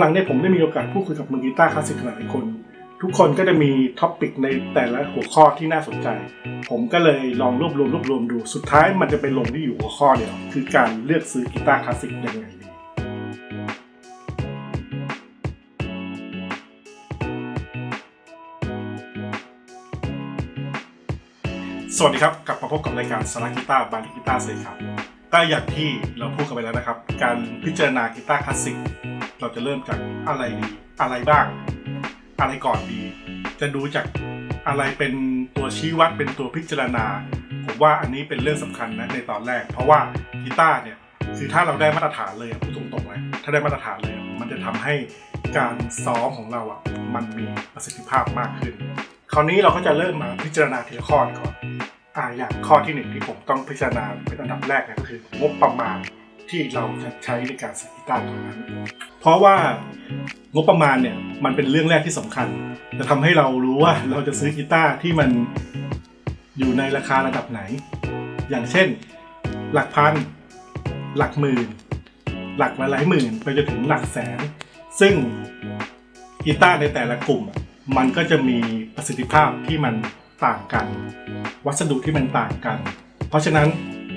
หลังๆเนี่ยผมได้มีโอกาสพูดคุยกับมือกีตาร์คลาสสิกหลายคน ทุกคนก็จะมีท็อปิกในแต่ละหัวข้อที่น่าสนใจ ผมก็เลยลองรวบรวมรวบรวมดูสุดท้ายมันจะไปลงที่อยู่หัวข้อเดียว คือการเลือกซื้อกีตาร์คลาสสิกยังไงดีสวัสดีครับ กลับมาพบกับรายการสาระกีตาร์บาริกีตาร์เซครับก็อย่างที่เราพูดกันไปแล้วนะครับ การพิจารณากีตาร์คลาสสิก เราจะเริ่มจากอะไรดีอะไรบ้าง อะไรก่อนดี จะดูจากอะไรเป็นตัวชี้วัดเป็นตัวพิจารณา ผมว่าอันนี้เป็นเรื่องสำคัญนะในตอนแรก เพราะว่ากีตาร์เนี่ยคือถ้าเราได้มาตรฐานเลยพูดตรงๆเลยถ้าได้มาตรฐานเลย มันจะทำให้การซ้อมของเราอะมันมีประสิทธิภาพมากขึ้น คราวนี้เราก็จะเริ่มมาพิจารณาทีละข้อก่อนอ่าอย่างข้อที่หนึ่งที่ผมต้องพิจารณาเป็นอันดับแรกนะก็คืองบประมาณ ที่เราจะใช้ในการซื้อกีตาร์ตัวนั้น เพราะว่างบประมาณเนี่ยมันเป็นเรื่องแรกที่สำคัญ จะทำให้เรารู้ว่าเราจะซื้อกีตาร์ที่มันอยู่ในราคาระดับไหน อย่างเช่น หลักพัน หลักหมื่น หลักหลายหมื่นไปจนถึงหลักแสน ซึ่งกีตาร์ในแต่ละกลุ่ม มันก็จะมีประสิทธิภาพที่มันต่างกัน วัสดุที่มันต่างกัน เพราะฉะนั้น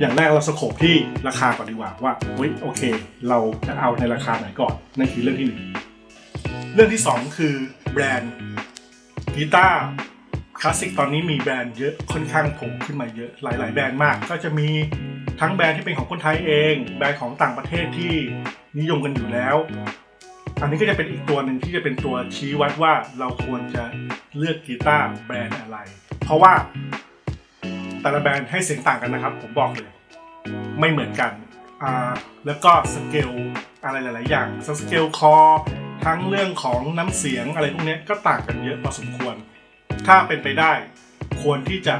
อย่างแรกเราสโคปที่ราคาก่อนดีกว่าว่าเฮ้ยโอเค เราจะเอาในราคาไหนก่อนนั่นคือเรื่องที่หนึ่งเรื่องที่สองคือแบรนด์กีตาร์คลาสสิกตอนนี้มีแบรนด์เยอะค่อนข้างโผล่ขึ้นมาเยอะหลาย ๆ แบรนด์มาก ก็จะมีทั้งแบรนด์ที่เป็นของคนไทยเอง แบรนด์ของต่างประเทศที่นิยมกันอยู่แล้ว อันนี้ก็จะเป็นอีกตัวหนึ่งที่จะเป็นตัวชี้วัดว่าเราควรจะเลือกกีตาร์แบรนด์อะไร เพราะว่า แต่ละแบรนด์ให้เสียงต่างกันนะครับ ผมบอกเลย ไม่เหมือนกันอ่าแล้วก็สเกลอะไรหลาย ๆ อย่างสเกลคอทั้งเรื่องของน้ำเสียงอะไรพวกนี้ก็ต่างกันเยอะพอสมควร ถ้าเป็นไปได้ ควรที่จะ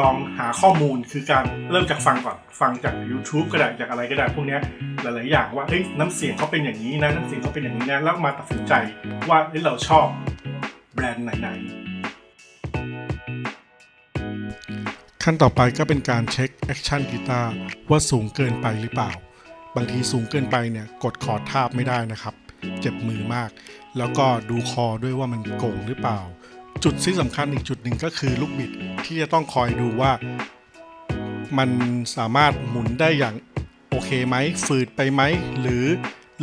ลองหาข้อมูลคือการเริ่มจากฟังก่อนฟังจาก YouTube ก็ได้จากอะไรก็ได้พวกนี้หลาย ๆ อย่างว่าเอ้ยน้ำเสียงเขาเป็นอย่างนี้นะน้ำเสียงเขาเป็นอย่างนี้นะแล้วมาตัดสินใจว่าเอ้ยเราชอบแบรนด์ไหน ๆ ขั้นต่อไปก็เป็นการเช็คแอคชั่นกีตาร์ว่าสูงเกินไปหรือเปล่า บางทีสูงเกินไปเนี่ยกดคอร์ดทาบไม่ได้นะครับ เจ็บมือมาก แล้วก็ดูคอด้วยว่ามันโก่งหรือเปล่า จุดที่สำคัญอีกจุดหนึ่งก็คือลูกบิดที่จะต้องคอยดูว่า มันสามารถหมุนได้อย่างโอเคไหมฝืดไปไหมหรือ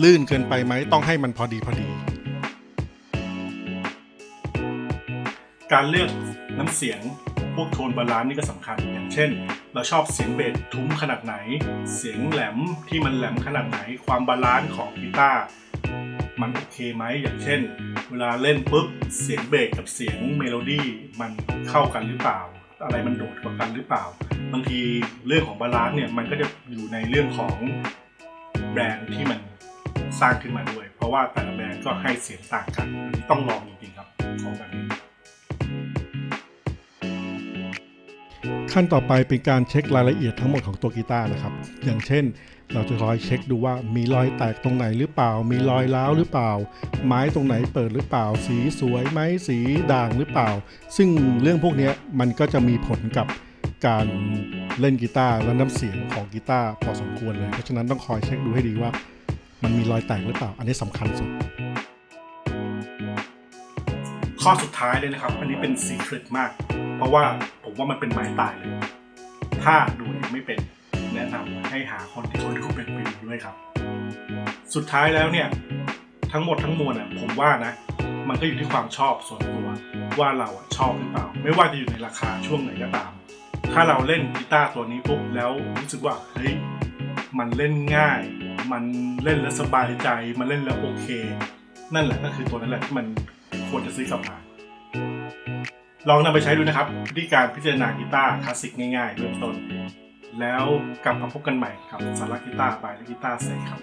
ลื่นเกินไปไหมต้องให้มันพอดีพอดี การเลือกน้ำเสียง วกโทนบาลานซ์นี่ก็สำคัญ อย่างเช่น เราชอบเสียงเบสทุ้มขนาดไหน เสียงแหลมที่มันแหลมขนาดไหน ความบาลานซ์ของกีตาร์มันโอเคไหมอย่างเช่น เวลาเล่นปุ๊บเสียงเบสกับเสียงเมโลดี้มันเข้ากันหรือเปล่า อะไรมันโดดกว่ากันหรือเปล่า บางทีเรื่องของบาลานซ์เนี่ยมันก็จะอยู่ในเรื่องของแบรนด์ที่มันสร้างขึ้นมาด้วย เพราะว่าแต่ละแบรนด์ก็ให้เสียงต่างกันต้องลองจริงๆครับของแบบ ขั้นต่อไปเป็นการเช็ครายละเอียดทั้งหมดของตัวกีตาร์นะครับ อย่างเช่น เราจะคอยเช็คดูว่ามีรอยแตกตรงไหนหรือเปล่า มีรอยร้าวหรือเปล่า ไม้ตรงไหนเปิดหรือเปล่า สีสวยไหมสีด่างหรือเปล่า ซึ่งเรื่องพวกนี้มันก็จะมีผลกับการเล่นกีตาร์และน้ำเสียงของกีตาร์พอสมควรเลย เพราะฉะนั้นต้องคอยเช็คดูให้ดีว่า มันมีรอยแตกหรือเปล่า อันนี้สำคัญสุด ข้อสุดท้ายเลยนะครับ อันนี้เป็นซีเครตมาก เพราะว่า ผมว่ามันเป็นไม้ตายเลย ถ้าดูเองไม่เป็นแนะนำให้หาคนที่เขาดูเป็นไปดูด้วยครับ สุดท้ายแล้วเนี่ยทั้งหมดทั้งมวลอะผมว่านะมันก็อยู่ที่ความชอบส่วนตัวว่าเราอะชอบหรือเปล่า ไม่ว่าจะอยู่ในราคาช่วงไหนก็ตาม ถ้าเราเล่นกีตาร์ตัวนี้ปุ๊บแล้วรู้สึกว่าเฮ้ยมันเล่นง่าย มันเล่นแล้วสบายใจ มันเล่นแล้วโอเค นั่นแหละก็คือตัวนั้นแหละที่มันควรจะซื้อกลับมา ลองนำไปใช้ดูนะครับวิธีการพิจารณากีตาร์คลาสสิกง่ายๆเริ่มต้น แล้วกลับมาพบกันใหม่กับสาระกีตาร์บายและกีตาร์เซครับ